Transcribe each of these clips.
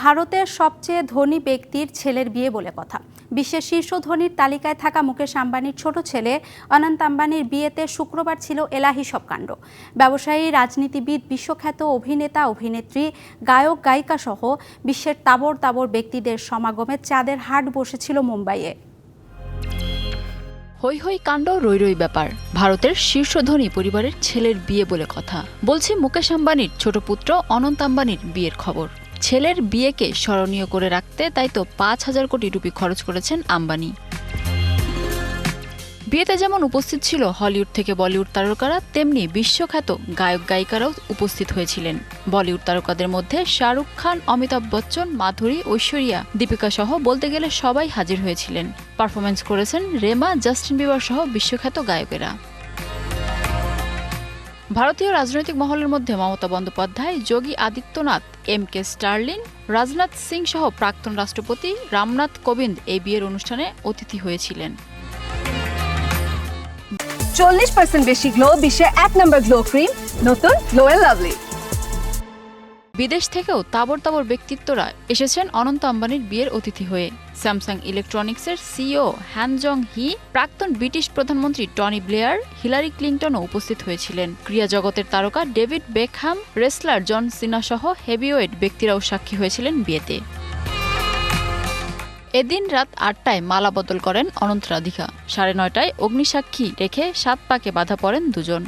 ভারতের সবচেয়ে ধনী ব্যক্তির ছেলের বিয়ে বলে কথা। বিশ্বের শীর্ষ ধনীর তালিকায় থাকা মুকেশ আম্বানির ছোট ছেলে অনন্ত আম্বানির বিয়েতে শুক্রবার ছিল এলাহি সব কাণ্ড। ব্যবসায়ী, রাজনীতিবিদ, বিশ্বখ্যাত অভিনেতা, অভিনেত্রী, গায়ক গায়িকা সহ বিশ্বের তাবর তাবর ব্যক্তিদের সমাগমে চাঁদের হাট বসেছিল মুম্বাইয়ে। হই হই কাণ্ড, রই রই ব্যাপার। ভারতের শীর্ষ ধনী পরিবারের ছেলের বিয়ে বলে কথা। বলছি মুকেশ আম্বানির ছোট পুত্র অনন্ত আম্বানির বিয়ের খবর। ছেলের বিয়েকে স্মরণীয় করে রাখতে তাই তো পাঁচ হাজার কোটি রুপি খরচ করেছেন আম্বানি। বিয়েতে যেমন উপস্থিত ছিল হলিউড থেকে বলিউড তারকারা, তেমনি বিশ্বখ্যাত গায়ক গায়িকারাও উপস্থিত হয়েছিলেন। বলিউড তারকাদের মধ্যে শাহরুখ খান, অমিতাভ বচ্চন, মাধুরী, ঐশ্বরিয়া, দীপিকা সহ বলতে গেলে সবাই হাজির হয়েছিলেন। পারফরমেন্স করেছেন রেমা, জাস্টিন বিবার সহ বিশ্বখ্যাত গায়কেরা। ভারতীয় রাজনৈতিক মহলের মধ্যে মমতা বন্দ্যোপাধ্যায়, যোগী আদিত্যনাথ, এম কে স্টার্লিন, রাজনাথ সিং সহ প্রাক্তন রাষ্ট্রপতি রামনাথ কোবিন্দ এই বিয়ের অনুষ্ঠানে অতিথি হয়েছিলেন। চল্লিশ পার্সেন্ট বেশি গ্লো বিশ্বের এক নম্বর গ্লো ক্রিম নতুন গ্লোয়েল লাভলি বিদেশ থেকেও তাবর তাবর ব্যক্তিত্বরা এসেছেন অনন্ত আম্বানির বিয়ের অতিথি হয়ে। স্যামসাং ইলেকট্রনিক্সের সিইও হ্যানজং হি প্রাক্তন ব্রিটিশ প্রধানমন্ত্রী টনি ব্লেয়ার, হিলারি ক্লিন্টনও উপস্থিত হয়েছিলেন। ক্রিয়া জগতের তারকা David Beckham, wrestler John Cena সহ হেভিওয়েট ব্যক্তিরাও সাক্ষী হয়েছিলেন বিয়েতে। এদিন রাত আটটায় মালা বদল করেন অনন্ত রাধিকা। সাড়ে নয়টায় অগ্নিসাক্ষী রেখে সাত পাকে বাধা পড়েন দুজন।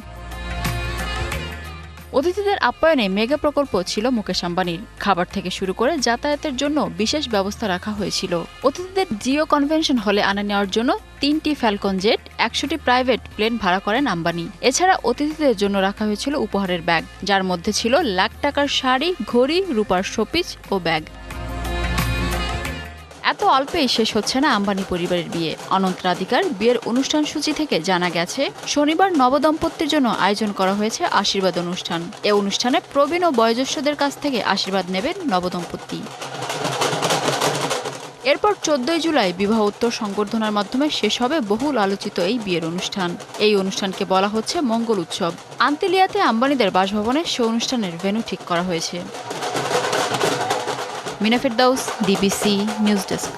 অতিথিদের আপ্যায়নে মেগা প্রকল্প ছিল মুকেশ আম্বানির। খাবার থেকে শুরু করে যাতায়াতের জন্য বিশেষ ব্যবস্থা রাখা হয়েছিল। অতিথিদের জিও কনভেনশন হলে আনা নেওয়ার জন্য তিনটি ফ্যালকন জেট, একশোটি প্রাইভেট প্লেন ভাড়া করেন আম্বানি। এছাড়া অতিথিদের জন্য রাখা হয়েছিল উপহারের ব্যাগ, যার মধ্যে ছিল লাখ টাকার শাড়ি, ঘড়ি, রূপার শোপিস ও ব্যাগ। এত অল্পেই শেষ হচ্ছে না আম্বানি পরিবারের বিয়ে। অনন্ত রাধিকার বিয়ের অনুষ্ঠান সূচি থেকে জানা গেছে, শনিবার নবদম্পতির জন্য আয়োজন করা হয়েছে আশীর্বাদ অনুষ্ঠান। এ অনুষ্ঠানে প্রবীণ ও বয়োজ্যেষ্ঠদের কাছ থেকে আশীর্বাদ নেবেন নবদম্পতি। এরপর চোদ্দই জুলাই বিবাহ উত্তর সংবর্ধনার মাধ্যমে শেষ হবে বহুল আলোচিত এই বিয়ের অনুষ্ঠান। এই অনুষ্ঠানকে বলা হচ্ছে মঙ্গল উৎসব। আন্তেলিয়াতে আম্বানিদের বাসভবনে সে অনুষ্ঠানের ভেন্যু ঠিক করা হয়েছে। మినఫిట్ దౌస్ డిబిసి న్యూస్ డెస్క్.